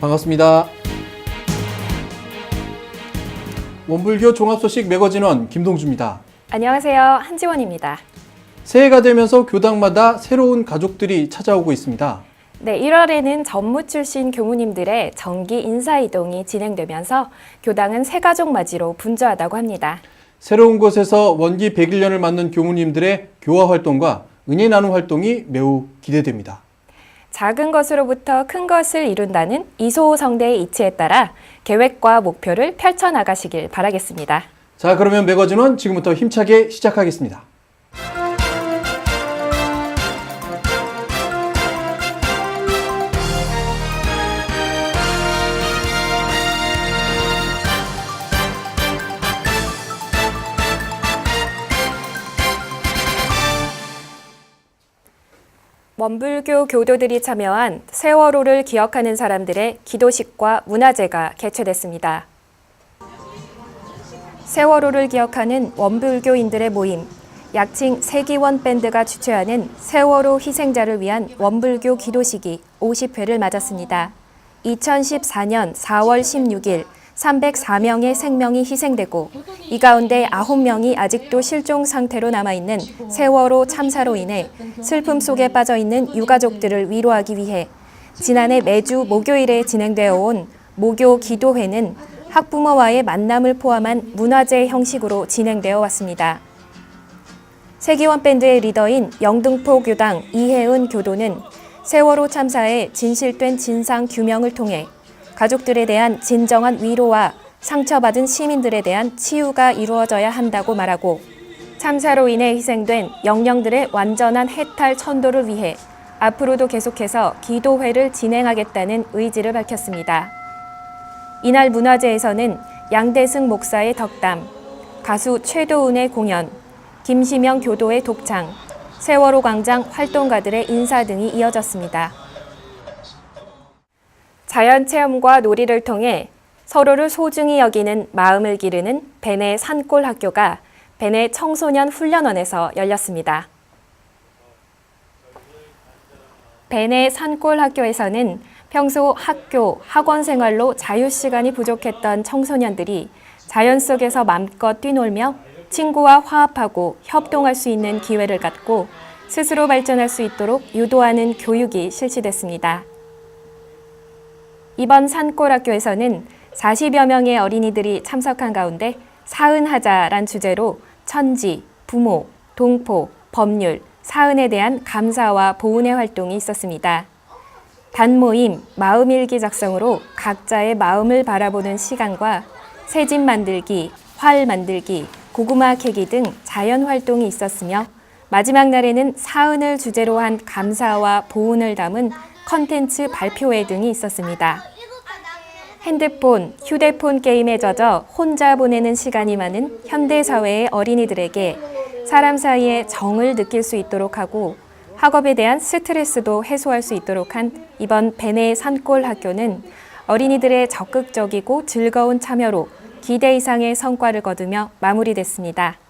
반갑습니다. 원불교 종합소식 매거진원 김동주입니다. 안녕하세요. 한지원입니다. 새해가 되면서 교당마다 새로운 가족들이 찾아오고 있습니다. 네, 1월에는 전무 출신 교무님들의 정기 인사 이동이 진행되면서 교당은 새 가족 맞이로 분주하다고 합니다. 새로운 곳에서 원기 101년을 맞는 교무님들의 교화 활동과 은혜 나눔 활동이 매우 기대됩니다. 작은 것으로부터 큰 것을 이룬다는 이소호 성대의 이치에 따라 계획과 목표를 펼쳐나가시길 바라겠습니다. 자, 그러면 매거진원 지금부터 힘차게 시작하겠습니다. 원불교 교도들이 참여한 세월호를 기억하는 사람들의 기도식과 문화제가 개최됐습니다. 세월호를 기억하는 원불교인들의 모임, 약칭 세기원 밴드가 주최하는 세월호 희생자를 위한 원불교 기도식이 50회를 맞았습니다. 2014년 4월 16일 304명의 생명이 희생되고 이 가운데 9명이 아직도 실종 상태로 남아있는 세월호 참사로 인해 슬픔 속에 빠져있는 유가족들을 위로하기 위해 지난해 매주 목요일에 진행되어 온 모교 기도회는 학부모와의 만남을 포함한 문화제 형식으로 진행되어 왔습니다. 세기원 밴드의 리더인 영등포 교당 이혜은 교도는 세월호 참사의 진실된 진상 규명을 통해 가족들에 대한 진정한 위로와 상처받은 시민들에 대한 치유가 이루어져야 한다고 말하고 참사로 인해 희생된 영령들의 완전한 해탈 천도를 위해 앞으로도 계속해서 기도회를 진행하겠다는 의지를 밝혔습니다. 이날 문화제에서는 양대승 목사의 덕담, 가수 최도훈의 공연, 김시명 교도의 독창, 세월호 광장 활동가들의 인사 등이 이어졌습니다. 자연 체험과 놀이를 통해 서로를 소중히 여기는 마음을 기르는 베네 산골 학교가 베네 청소년 훈련원에서 열렸습니다. 베네 산골 학교에서는 평소 학교, 학원 생활로 자유 시간이 부족했던 청소년들이 자연 속에서 맘껏 뛰놀며 친구와 화합하고 협동할 수 있는 기회를 갖고 스스로 발전할 수 있도록 유도하는 교육이 실시됐습니다. 이번 산골 학교에서는 40여 명의 어린이들이 참석한 가운데 사은하자란 주제로 천지, 부모, 동포, 법률, 사은에 대한 감사와 보훈의 활동이 있었습니다. 단모임, 마음일기 작성으로 각자의 마음을 바라보는 시간과 새집 만들기, 활 만들기, 고구마 캐기 등 자연 활동이 있었으며 마지막 날에는 사은을 주제로 한 감사와 보훈을 담은 컨텐츠 발표회 등이 있었습니다. 핸드폰, 휴대폰 게임에 젖어 혼자 보내는 시간이 많은 현대 사회의 어린이들에게 사람 사이의 정을 느낄 수 있도록 하고 학업에 대한 스트레스도 해소할 수 있도록 한 이번 베네 산골 학교는 어린이들의 적극적이고 즐거운 참여로 기대 이상의 성과를 거두며 마무리됐습니다.